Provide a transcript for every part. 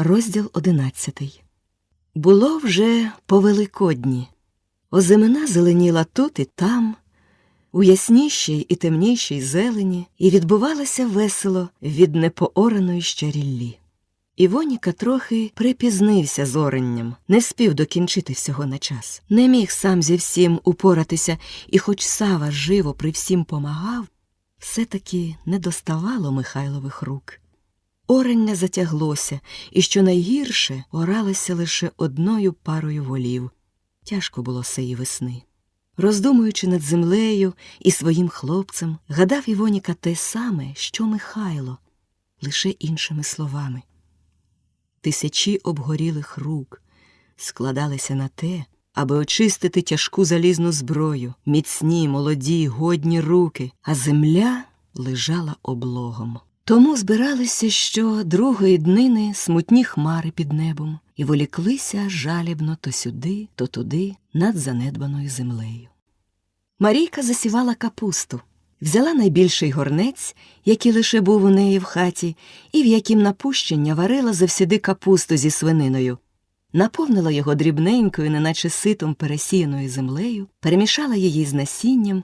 Розділ одинадцятий. Було вже по Великодні. Озимина зеленіла тут і там, у яснішій і темнішій зелені, і відбувалося весело від непоораної ще ріллі. Івоніка трохи припізнився з оренням, не спів докінчити всього на час. Не міг сам зі всім упоратися, і хоч Сава живо при всім помагав, все-таки не доставало Михайлових рук. Орення затяглося, і що найгірше оралося лише одною парою волів. Тяжко було сеї весни. Роздумуючи над землею і своїм хлопцем, гадав Івоніка те саме, що Михайло, лише іншими словами. Тисячі обгорілих рук складалися на те, аби очистити тяжку залізну зброю, міцні, молоді, годні руки, а земля лежала облогом. Тому збиралися що другої днини смутні хмари під небом і воліклися жалібно то сюди, то туди, над занедбаною землею. Марійка засівала капусту, взяла найбільший горнець, який лише був у неї в хаті, і в яким напущення варила завсіди капусту зі свининою, наповнила його дрібненькою, неначе ситом пересіяною землею, перемішала її з насінням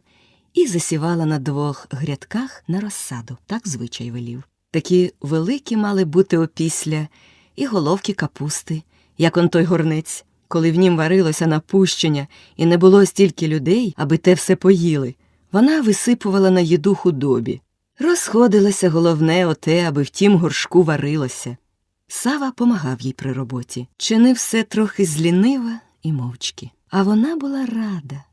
і засівала на двох грядках на розсаду, так звичай велів. Такі великі мали бути опісля і головки капусти, як он той горнець, коли в нім варилося напущення, і не було стільки людей, аби те все поїли. Вона висипувала на їду худобі. Розходилося головне оте, аби в тім горшку варилося. Сава помагав їй при роботі, чинив все трохи злінива і мовчки. А вона була рада,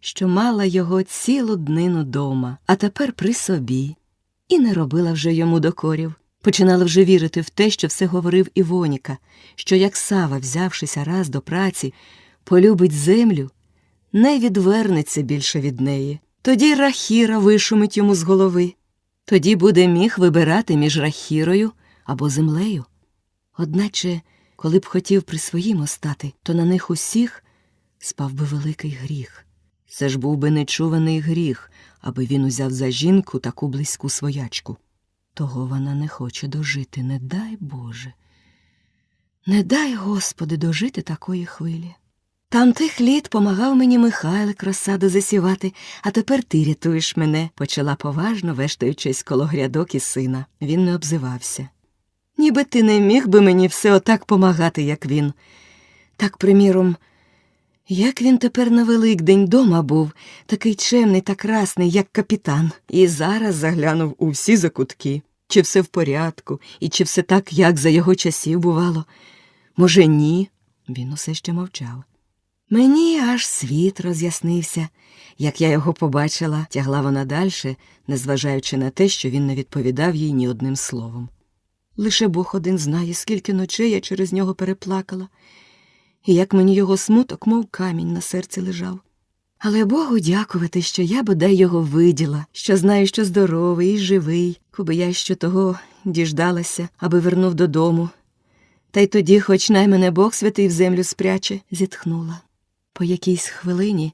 що мала його цілу днину дома, а тепер при собі, і не робила вже йому докорів. Починала вже вірити в те, що все говорив Івоніка, що як Сава, взявшися раз до праці, полюбить землю, не відвернеться більше від неї. Тоді рахіра вишумить йому з голови. Тоді буде міг вибирати між рахірою або землею. Одначе, коли б хотів при своїм остати, то на них усіх спав би великий гріх. Це ж був би нечуваний гріх, аби він узяв за жінку таку близьку своячку. Того вона не хоче дожити, не дай Боже. Не дай, Господи, дожити такої хвилі. Там тих літ помагав мені Михайлик розсаду засівати, а тепер ти рятуєш мене, почала поважно, вештаючись коло грядок і сина. Він не обзивався. Ніби ти не міг би мені все отак помагати, як він. Так, приміром, як він тепер на Великдень дома був, такий чемний та красний, як капітан, і зараз заглянув у всі закутки, чи все в порядку, і чи все так, як за його часів бувало. Може, ні? Він усе ще мовчав. Мені аж світ роз'яснився. Як я його побачила, тягла вона дальше, незважаючи на те, що він не відповідав їй ні одним словом. Лише Бог один знає, скільки ночей я через нього переплакала, і як мені його смуток, мов камінь на серці лежав. Але Богу дякувати, що я бодай його виділа, що знаю, що здоровий і живий, коби я що того діждалася, аби вернув додому. Та й тоді, хоч най мене Бог святий в землю спряче, зітхнула. По якійсь хвилині,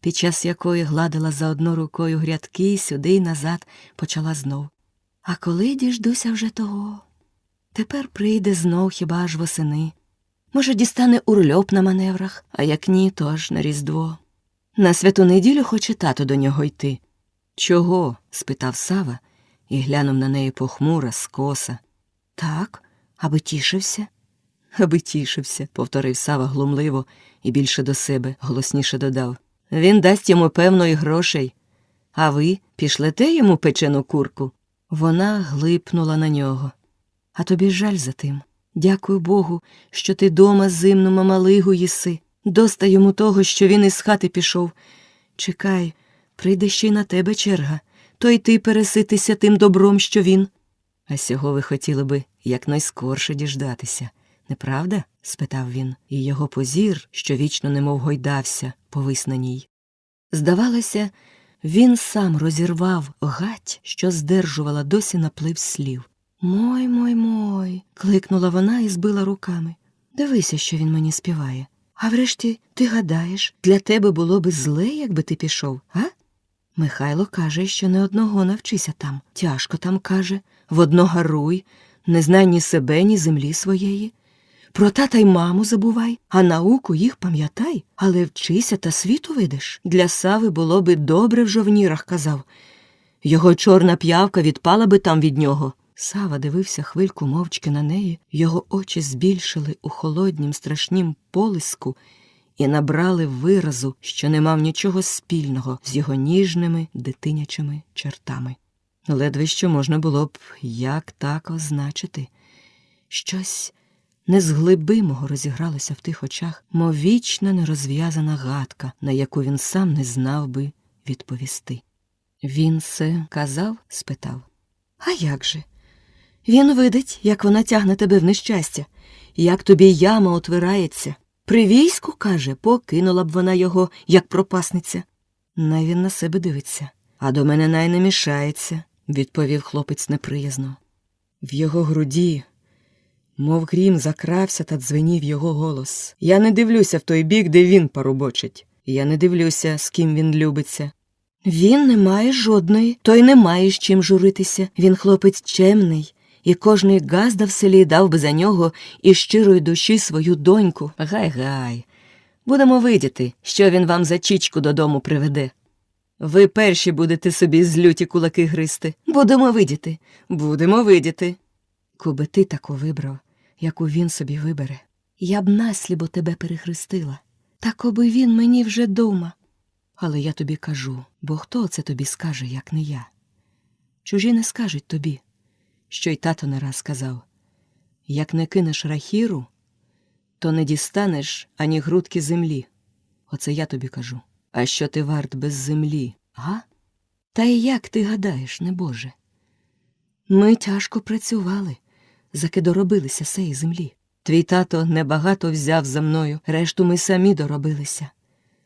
під час якої гладила за одну рукою грядки сюди й назад, почала знов. А коли діждуся вже того? Тепер прийде знов хіба аж восени. Може, дістане урльоп на маневрах, а як ні, то аж на Різдво. На святу неділю хоче тато до нього йти. Чого? спитав Сава і глянув на неї похмуро, скоса. Так, аби тішився. Аби тішився, повторив Сава глумливо і більше до себе, голосніше додав. Він дасть йому певної грошей. А ви пішлете йому печену курку? Вона глипнула на нього. А тобі жаль за тим. Дякую Богу, що ти дома зимну мамалигу їси. Доста йому того, що він із хати пішов. Чекай, прийде ще й на тебе черга, то й ти переситися тим добром, що він. А сього ви хотіли би якнайскорше діждатися, неправда? спитав він, і його позір, що вічно немов гойдався, повис на ній. Здавалося, він сам розірвав гать, що здержувала досі наплив слів. Мой, мой, мой. кликнула вона і збила руками. Дивися, що він мені співає. А врешті, ти гадаєш, для тебе було би зле, якби ти пішов, а? Михайло каже, що не одного навчися там. Тяжко там каже, в одно гаруй, Не знай ні себе, ні землі своєї. Про тата й маму забувай, а науку їх пам'ятай, але вчися та світу видиш. Для Сави було би добре в жовнірах, казав. Його чорна п'явка відпала би там від нього. Сава дивився хвильку мовчки на неї, його очі збільшили у холоднім страшнім полиску і набрали виразу, що не мав нічого спільного з його ніжними дитинячими чертами. Ледве що можна було б як так означити. Щось незглибимого розігралося в тих очах, мов вічна нерозв'язана гадка, на яку він сам не знав би відповісти. Він це казав? спитав. А як же? Він видить, як вона тягне тебе в нещастя, як тобі яма отвирається. При війську, каже, покинула б вона його, як пропасниця. Най він на себе дивиться, а до мене най не мішається, відповів хлопець неприязно. В його груді, мов грім, закрався та дзвенів його голос. Я не дивлюся в той бік, де він поробочить. Я не дивлюся, з ким він любиться. Він не має жодної, той не має з чим журитися. Він хлопець чемний, і кожний газда в селі дав би за нього із щирої душі свою доньку. Гай гай. Будемо видіти, що він вам за чічку додому приведе. Ви перші будете собі злюті кулаки гристи. Будемо видіти, будемо видіти. Куби ти таку вибрав, яку він собі вибере. Я б наслібо тебе перехрестила. Та коби він мені вже дома. Але я тобі кажу, бо хто це тобі скаже, як не я? Чужі не скажуть тобі, що й тато не раз сказав як не кинеш рахіру, то не дістанеш ані грудки землі. Оце я тобі кажу. А що ти варт без землі, га? Та й як ти гадаєш, небоже? Ми тяжко працювали, заки доробилися сеї землі. Твій тато небагато взяв за мною, решту ми самі доробилися.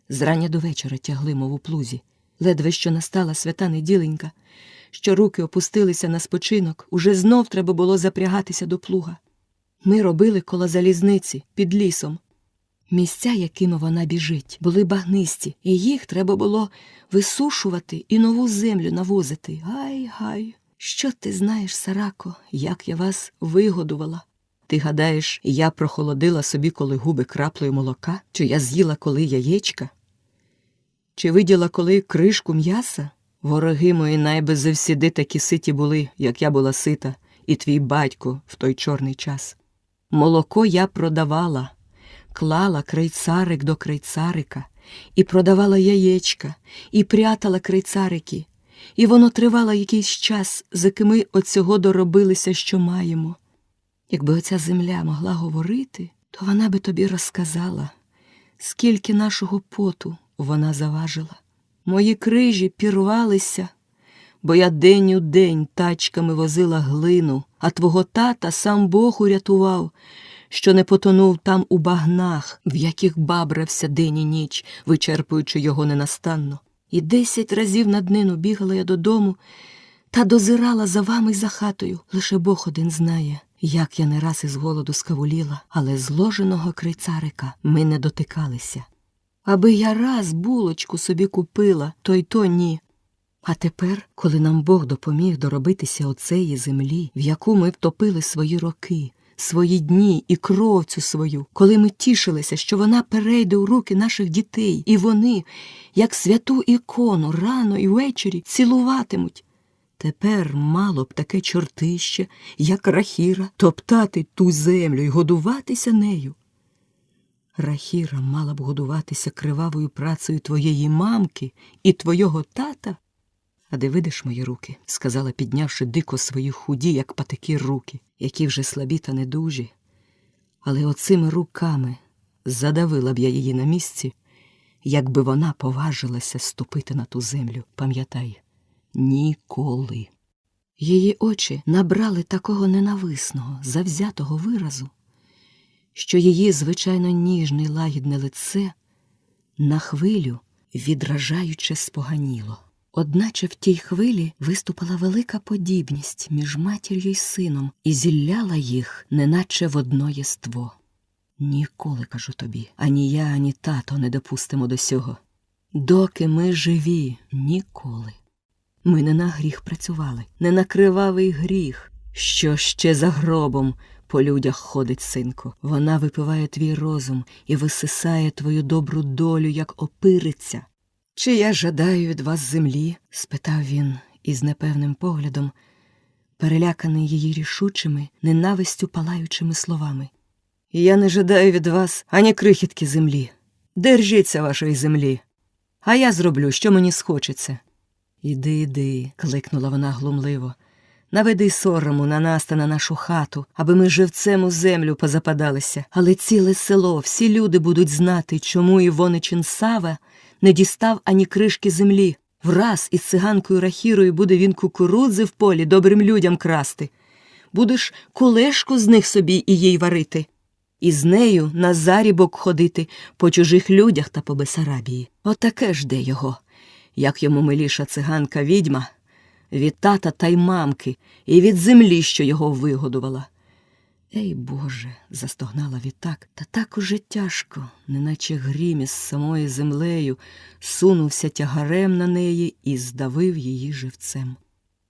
Зрання до вечора тягли, мов у плузі. Ледве що настала свята неділенька, що руки опустилися на спочинок, уже знов треба було запрягатися до плуга. Ми робили коло залізниці під лісом. Місця, якими вона біжить, були багнисті, і їх треба було висушувати і нову землю навозити. Гай, гай. Що ти знаєш, Сарако, як я вас вигодувала? Ти гадаєш, я прохолодила собі, коли губи краплею молока, чи я з'їла коли яєчка? Чи виділа коли кришку м'яса? Вороги мої найби завсіди такі ситі були, як я була сита, і твій батько в той чорний час. Молоко я продавала, клала крейцарик до крейцарика, і продавала яєчка, і прятала крейцарики, і воно тривало якийсь час, за кими от цього доробилися, що маємо. Якби оця земля могла говорити, то вона би тобі розказала, скільки нашого поту вона заважила. Мої крижі пірвалися, бо я день у день тачками возила глину, а твого тата сам Бог урятував, що не потонув там у багнах, в яких бабрався день і ніч, вичерпуючи його ненастанно. І десять разів на днину бігала я додому та дозирала за вами й за хатою. Лише Бог один знає, як я не раз із голоду скавуліла, але зложеного крицарика ми не дотикалися. Аби я раз булочку собі купила, то й то ні. А тепер, коли нам Бог допоміг доробитися оцеї землі, в яку ми втопили свої роки, свої дні і кров цю свою, коли ми тішилися, що вона перейде у руки наших дітей, і вони, як святу ікону, рано і ввечері цілуватимуть. Тепер мало б таке чортище, як рахіра, топтати ту землю і годуватися нею. Рахіра мала б годуватися кривавою працею твоєї мамки і твого тата. А де видиш мої руки, сказала, піднявши дико свої худі, як патики руки, які вже слабі та недужі. Але оцими руками задавила б я її на місці, якби вона поважилася ступити на ту землю, пам'ятай, ніколи. Її очі набрали такого ненависного, завзятого виразу, що її звичайно ніжне лагідне лице на хвилю відражаюче споганіло. Одначе в тій хвилі виступила велика подібність між матір'ю й сином і зілляла їх, неначе в одно єство. Ніколи, кажу тобі, ані я, ані тато не допустимо до сього. Доки ми живі, ніколи. Ми не на гріх працювали, не на кривавий гріх, Що ще за гробом по людях ходить, синку? Вона випиває твій розум і висисає твою добру долю, як опириця. Чи я жадаю від вас землі? спитав він із непевним поглядом, переляканий її рішучими, ненавистю палаючими словами. Я не жадаю від вас ані крихітки землі. Держіться вашої землі, а я зроблю, що мені схочеться. Іди, іди, кликнула вона глумливо. Наведи сорому на нас та на нашу хату, аби ми живцем у землю позападалися, але ціле село, всі люди будуть знати, чому Івоничин Сава не дістав ані кришки землі. Враз із циганкою Рахірою буде він кукурудзи в полі добрим людям красти. Будеш кулешку з них собі і їй варити, і з нею на зарібок ходити по чужих людях та по Бесарабії. Отаке жде його, як йому миліша циганка відьма, від тата та й мамки, і від землі, що його вигодувала. Ей Боже, застогнала відтак, та так уже тяжко, неначе грім із самою землею сунувся тягарем на неї і здавив її живцем.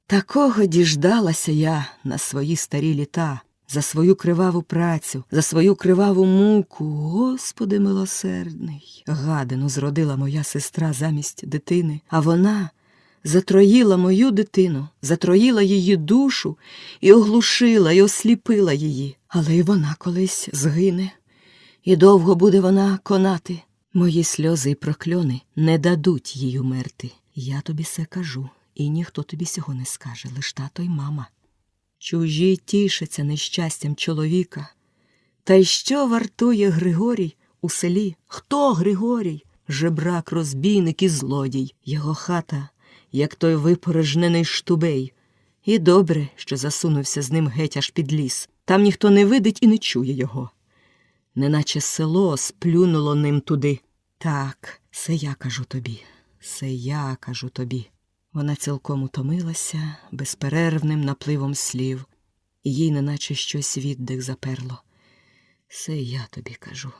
Такого діждалася я на свої старі літа, за свою криваву працю, за свою криваву муку, Господи милосердний. Гадину зродила моя сестра замість дитини, а вона затроїла мою дитину, затроїла її душу і оглушила, і осліпила її. Але й вона колись згине, і довго буде вона конати. Мої сльози і прокльони не дадуть їй умерти. Я тобі все кажу, і ніхто тобі сього не скаже, лиш тато й мама. Чужі тішаться нещастям чоловіка. Та й що вартує Григорій у селі? Хто Григорій? Жебрак, розбійник і злодій. Його хата, як той випорожнений штубей. І добре, що засунувся з ним геть аж під ліс. Там ніхто не видить і не чує його. Неначе село сплюнуло ним туди. Так, це я кажу тобі, це я кажу тобі. Вона цілком утомилася безперервним напливом слів, і їй неначе щось віддих заперло. Це я тобі кажу.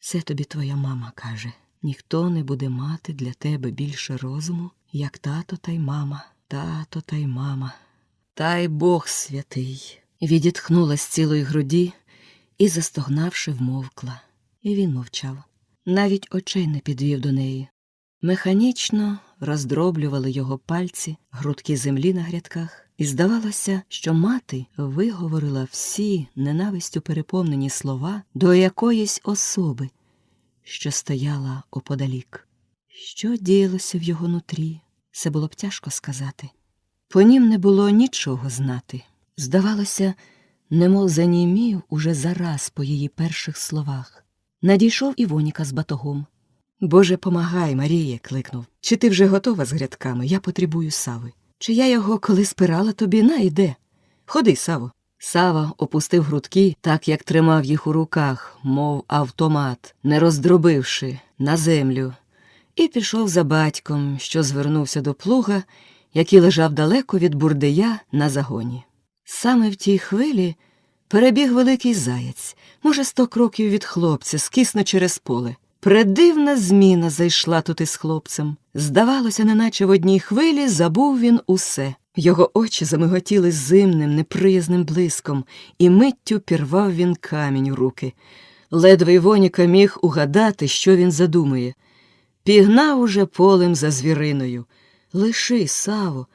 Це тобі твоя мама каже. Ніхто не буде мати для тебе більше розуму, як тато та й мама, тато та й мама. Та й Бог святий. Відітхнула з цілої груді і, застогнавши, вмовкла. І він мовчав. Навіть очей не підвів до неї. Механічно роздроблювали його пальці, грудки землі на грядках, і здавалося, що мати виговорила всі ненавистю переповнені слова до якоїсь особи, що стояла оподалік. Що діялося в його нутрі, це було б тяжко сказати. По нім не було нічого знати. Здавалося, немов занімів уже зараз по її перших словах. Надійшов Івоніка з батогом. Боже, помагай, Маріє, кликнув. Чи ти вже готова з грядками? Я потребую сави. Чи я його коли спирала тобі, на йде. Ходи, Саво. Сава опустив грудки, так як тримав їх у руках, мов автомат, не роздробивши, на землю, і пішов за батьком, що звернувся до плуга, який лежав далеко від бурдея на загоні. Саме в тій хвилі перебіг великий заєць, може, сто кроків від хлопця, скисно через поле. Предивна зміна зайшла тут із хлопцем. Здавалося, неначе в одній хвилі забув він усе. Його очі замиготіли зимним, неприязним блиском, і миттю пірвав він камінь у руки. Ледве Івоніка міг угадати, що він задумує. Пігнав уже полем за звіриною. Лиши, Саво,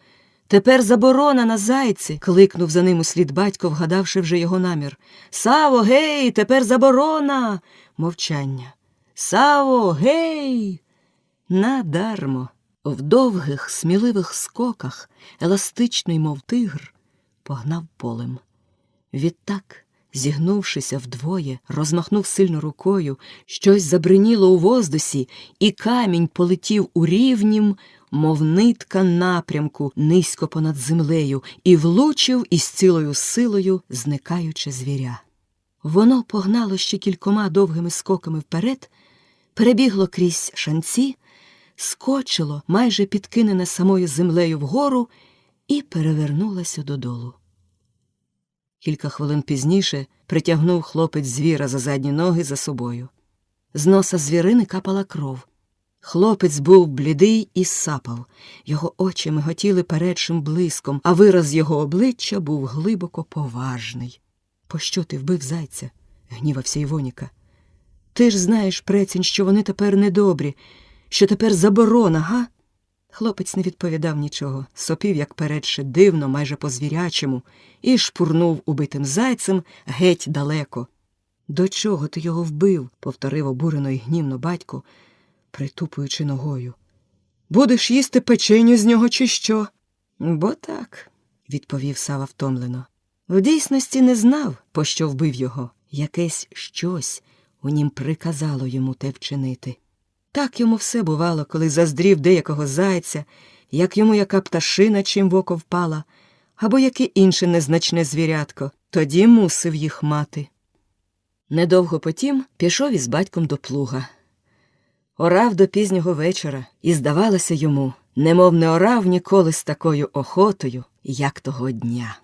тепер заборона на зайці. кликнув за ним услід батько, вгадавши вже його намір. Саво, гей, тепер заборона. Мовчання. Саво, гей. Надармо. В довгих, сміливих скоках, еластичний, мов тигр, погнав полем. Відтак, зігнувшися вдвоє, розмахнув сильно рукою, щось забриніло у воздусі, і камінь полетів у рівнім, мов нитка напрямку низько понад землею, і влучив із цілою силою, зникаючи звіря. Воно погнало ще кількома довгими скоками вперед, перебігло крізь шанці, скочило, майже підкинене самою землею вгору, і перевернулося додолу. Кілька хвилин пізніше притягнув хлопець звіра за задні ноги за собою. З носа звірини капала кров. Хлопець був блідий і сапав. Його очі миготіли передшим блиском, а вираз його обличчя був глибоко поважний. Пощо ти вбив зайця? гнівався Івоніка. Ти ж знаєш, прецінь, що вони тепер недобрі, що тепер заборона, га? Хлопець не відповідав нічого, сопів, як передше, дивно, майже по звірячому, і шпурнув убитим зайцем геть далеко. До чого ти його вбив? повторив обурено й гнівно батько, притупуючи ногою. Будеш їсти печеню з нього, чи що? Бо так, відповів Сава втомлено. В дійсності не знав, пощо вбив його. Якесь щось у нім приказало йому те вчинити. Так йому все бувало, коли заздрів деякого зайця, як йому яка пташина чим в око впала, або яке інше незначне звірятко, тоді мусив їх мати. Недовго потім пішов із батьком до плуга. Орав до пізнього вечора, і здавалося йому, немов не орав ніколи з такою охотою, як того дня.